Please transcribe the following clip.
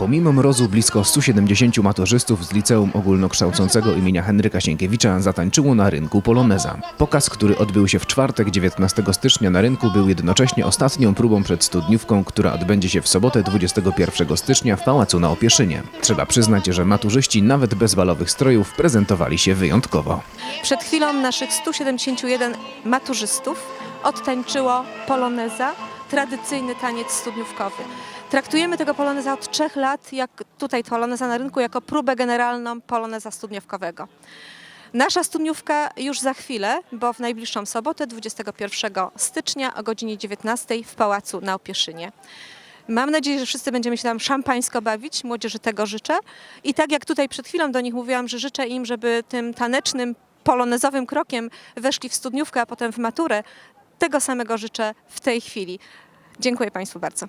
Pomimo mrozu blisko 170 maturzystów z Liceum Ogólnokształcącego imienia Henryka Sienkiewicza zatańczyło na rynku Poloneza. Pokaz, który odbył się w czwartek 19 stycznia na rynku był jednocześnie ostatnią próbą przed studniówką, która odbędzie się w sobotę 21 stycznia w Pałacu na Opieszynie. Trzeba przyznać, że maturzyści nawet bez balowych strojów prezentowali się wyjątkowo. Przed chwilą naszych 171 maturzystów odtańczyło poloneza, tradycyjny taniec studniówkowy. Traktujemy tego poloneza od trzech lat, jak tutaj poloneza na rynku, jako próbę generalną poloneza studniówkowego. Nasza studniówka już za chwilę, bo w najbliższą sobotę, 21 stycznia o godzinie 19 w Pałacu na Opieszynie. Mam nadzieję, że wszyscy będziemy się tam szampańsko bawić, młodzieży tego życzę. I tak jak tutaj przed chwilą do nich mówiłam, że życzę im, żeby tym tanecznym, polonezowym krokiem weszli w studniówkę, a potem w maturę, tego samego życzę w tej chwili. Dziękuję Państwu bardzo.